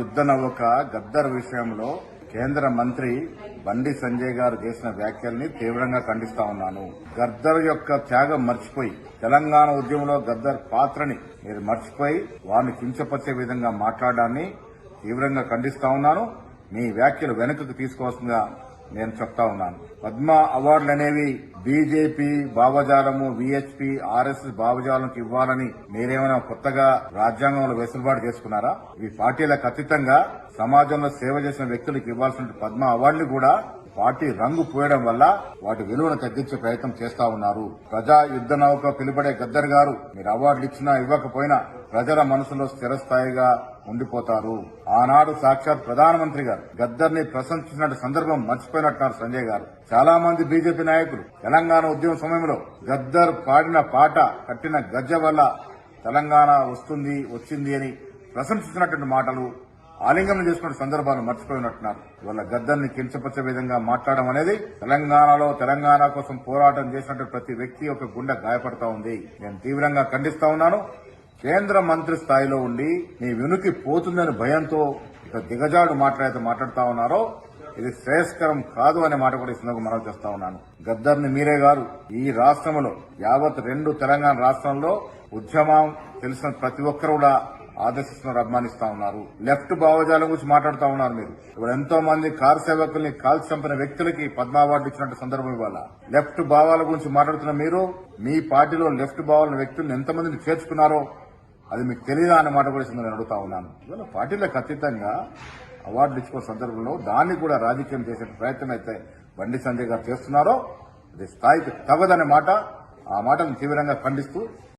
యుద్ద నౌక గద్దర్ విషయంలో కేంద్ర మంత్రి బండి సంజయ్ గారు చేసిన వ్యాఖ్యల్ని తీవ్రంగా ఖండిస్తా ఉన్నాను. గద్దర్ యొక్క త్యాగం మర్చిపోయి తెలంగాణ ఉద్యమంలో గద్దర్ పాత్రని మీరు మర్చిపోయి వారిని కించపరిచే విధంగా మాట్లాడడాన్ని తీవ్రంగా ఖండిస్తా ఉన్నాను. మీ వ్యాఖ్యలు వెనుకకు తీసుకోవాల్సిందిగా నేను చెప్తా ఉన్నాను. పద్మ అవార్డులు అనేవి బీజేపీ భావజాలము విహెచ్పి ఆర్ఎస్ఎస్ భావజాలంకి ఇవ్వాలని మీరేమైనా కొత్తగా రాజ్యాంగంలో వెసులుబాటు చేసుకున్నారా? ఈ పార్టీలకు అతీతంగా సమాజంలో సేవ చేసిన వ్యక్తులకు ఇవ్వాల్సిన పద్మ అవార్డులు కూడా పార్టీ రంగు పోయడం వల్ల వాటి విలువను తగ్గించే ప్రయత్నం చేస్తా ఉన్నారు. ప్రజా యుద్ధ నౌక పిలుపడే గద్దర్ గారు మీరు అవార్డులు ఇచ్చినా ఇవ్వకపోయినా ప్రజల మనసులో స్థిరస్థాయిగా ఉండిపోతారు. ఆనాడు సాక్షాత్ ప్రధానమంత్రి గారు గద్దర్ని ప్రశంసించిన సందర్భం మర్చిపోయినట్టున్నారు సంజయ్ గారు. చాలా మంది బీజేపీ నాయకులు తెలంగాణ ఉద్యమ సమయంలో గద్దర్ పాడిన పాట కట్టిన గజ్జ వల్ల తెలంగాణ వస్తుంది వచ్చింది అని ప్రశంసించినటువంటి మాటలు ఆలింగనం చేసుకున్న సందర్భాలు మర్చిపోయినట్టున్నారు. ఇవాళ గద్దర్ని కించపరిచే విధంగా మాట్లాడడం అనేది తెలంగాణలో తెలంగాణ కోసం పోరాటం చేసినట్టు ప్రతి వ్యక్తి ఒక గుండె గాయపడతా ఉంది. నేను తీవ్రంగా ఖండిస్తా ఉన్నాను. కేంద్ర మంత్రి స్థాయిలో ఉండి మీ వెనుకి పోతుందని భయంతో ఇక దిగజాడు మాట్లాడితే మాట్లాడుతా ఉన్నారో ఇది శ్రేయస్కరం కాదు అనే మాట కూడా ఈ సందర్భంగా మనవి చేస్తా ఉన్నాను. గద్దర్ని మీరే గారు ఈ రాష్ట్రంలో యావత్ రెండు తెలంగాణ రాష్ట్రంలో ఉద్యమం తెలిసిన ప్రతి ఒక్కరు కూడా ఆదర్శిస్తున్నారు అభిమానిస్తా ఉన్నారు. లెఫ్ట్ భావజాలం గురించి మాట్లాడుతా ఉన్నారు మీరు. ఇప్పుడు ఎంతో మంది కార్ సేవకుల్ని కాల్చి చంపిన వ్యక్తులకి పద్మ అవార్డు ఇచ్చినట్టు సందర్భం ఇవాళ. లెఫ్ట్ భావాల గురించి మాట్లాడుతున్న మీరు మీ పార్టీలో లెఫ్ట్ భావాల వ్యక్తులను ఎంతమందిని చేర్చుకున్నారో అది మీకు తెలియదా అనే మాట కూడా నేను అడుగుతా ఉన్నాను. ఇవాళ పార్టీలకు అతీతంగా అవార్డులు ఇచ్చుకున్న సందర్భంలో దాన్ని కూడా రాజకీయం చేసే ప్రయత్నం అయితే బండి సంజయ్ గారు చేస్తున్నారో అది స్థాయికి తగదనే మాట. ఆ మాటను తీవ్రంగా ఖండిస్తూ